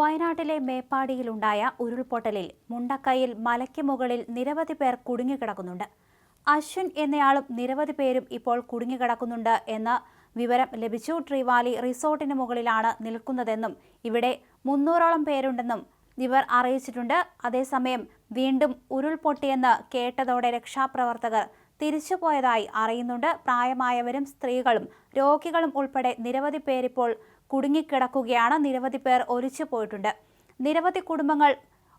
വയനാട്ടിലെ മേപ്പാടിയിലുണ്ടായ ഉരുൾപൊട്ടലിൽ മുണ്ടക്കയിൽ മലയ്ക്ക് മുകളിൽ നിരവധി പേർ കുടുങ്ങിക്കിടക്കുന്നുണ്ട്. അശ്വിൻ എന്നയാളും നിരവധി പേരും ഇപ്പോൾ കുടുങ്ങിക്കിടക്കുന്നുണ്ട് എന്ന വിവരം ലഭിച്ചു. ട്രിവാലി റിസോർട്ടിന് മുകളിലാണ് നിൽക്കുന്നതെന്നും ഇവിടെ മുന്നൂറോളം പേരുണ്ടെന്നും ഇവർ അറിയിച്ചിട്ടുണ്ട്. അതേസമയം വീണ്ടും ഉരുൾപൊട്ടിയെന്ന് കേട്ടതോടെ രക്ഷാപ്രവർത്തകർ തിരിച്ചുപോയതായി അറിയുന്നുണ്ട്. പ്രായമായവരും സ്ത്രീകളും രോഗികളും ഉൾപ്പെടെ നിരവധി പേരിപ്പോൾ കുടുങ്ങിക്കിടക്കുകയാണ്. നിരവധി പേർ ഒലിച്ചു പോയിട്ടുണ്ട്. നിരവധി കുടുംബങ്ങൾ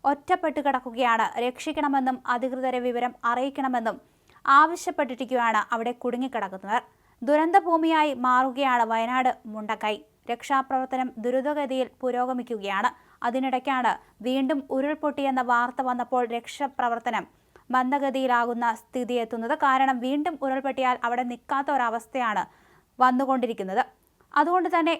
ഒറ്റപ്പെട്ട് കിടക്കുകയാണ്. രക്ഷിക്കണമെന്നും അധികൃതരെ വിവരം അറിയിക്കണമെന്നും ആവശ്യപ്പെട്ടിരിക്കുകയാണ് അവിടെ കുടുങ്ങിക്കിടക്കുന്നവർ. ദുരന്തഭൂമിയായി മാറുകയാണ് വയനാട് മുണ്ടക്കൈ. രക്ഷാപ്രവർത്തനം ദുരിതഗതിയിൽ പുരോഗമിക്കുകയാണ്. അതിനിടയ്ക്കാണ് വീണ്ടും ഉരുൾപൊട്ടിയെന്ന വാർത്ത വന്നപ്പോൾ രക്ഷാപ്രവർത്തനം മന്ദഗതിയിലാകുന്ന സ്ഥിതി എത്തുന്നത്. കാരണം വീണ്ടും ഉരുൾപൊട്ടിയാൽ അവിടെ നിൽക്കാത്ത ഒരവസ്ഥയാണ് വന്നുകൊണ്ടിരിക്കുന്നത്. അതുകൊണ്ട് തന്നെ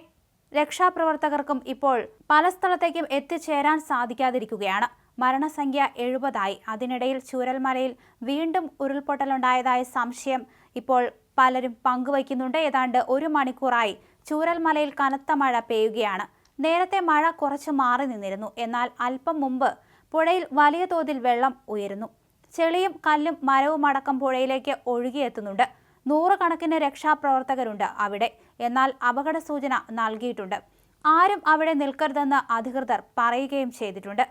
രക്ഷാപ്രവർത്തകർക്കും ഇപ്പോൾ പല സ്ഥലത്തേക്കും എത്തിച്ചേരാൻ സാധിക്കാതിരിക്കുകയാണ്. മരണസംഖ്യ എഴുപതായി. അതിനിടയിൽ ചൂരൽമലയിൽ വീണ്ടും ഉരുൾപൊട്ടലുണ്ടായതായ സംശയം ഇപ്പോൾ പലരും പങ്കുവയ്ക്കുന്നുണ്ട്. ഏതാണ്ട് ഒരു മണിക്കൂറായി ചൂരൽമലയിൽ കനത്ത മഴ പെയ്യുകയാണ്. നേരത്തെ മഴ കുറച്ച് മാറി നിന്നിരുന്നു. എന്നാൽ അല്പം മുമ്പ് പുഴയിൽ വലിയ തോതിൽ വെള്ളം ഉയരുന്നു. ചെളിയും കല്ലും മരവും അടക്കം പുഴയിലേക്ക് ഒഴുകിയെത്തുന്നുണ്ട്. നൂറുകണക്കിന് രക്ഷാപ്രവർത്തകരുണ്ട് അവിടെ. എന്നാൽ അപകട സൂചന നൽകിയിട്ടുണ്ട്. ആരും അവിടെ നിൽക്കരുതെന്ന് അധികൃതർ പറയുകയും ചെയ്തിട്ടുണ്ട്.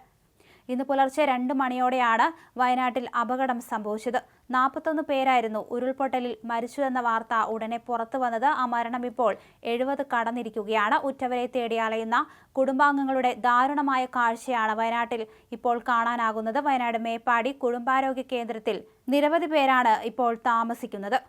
ഇന്ന് പുലർച്ചെ രണ്ട് മണിയോടെയാണ് വയനാട്ടിൽ അപകടം സംഭവിച്ചത്. നാൽപ്പത്തൊന്ന് പേരായിരുന്നു ഉരുൾപൊട്ടലിൽ മരിച്ചു എന്ന വാർത്ത ഉടനെ പുറത്തു വന്നത്. ആ മരണം ഇപ്പോൾ എഴുപത് കടന്നിരിക്കുകയാണ്. ഉറ്റവരെ തേടി അലയുന്ന കുടുംബാംഗങ്ങളുടെ ദാരുണമായ കാഴ്ചയാണ് വയനാട്ടിൽ ഇപ്പോൾ കാണാനാകുന്നത്. വയനാട് മേപ്പാടി കുടുംബാരോഗ്യ കേന്ദ്രത്തിൽ നിരവധി പേരാണ് ഇപ്പോൾ താമസിക്കുന്നത്.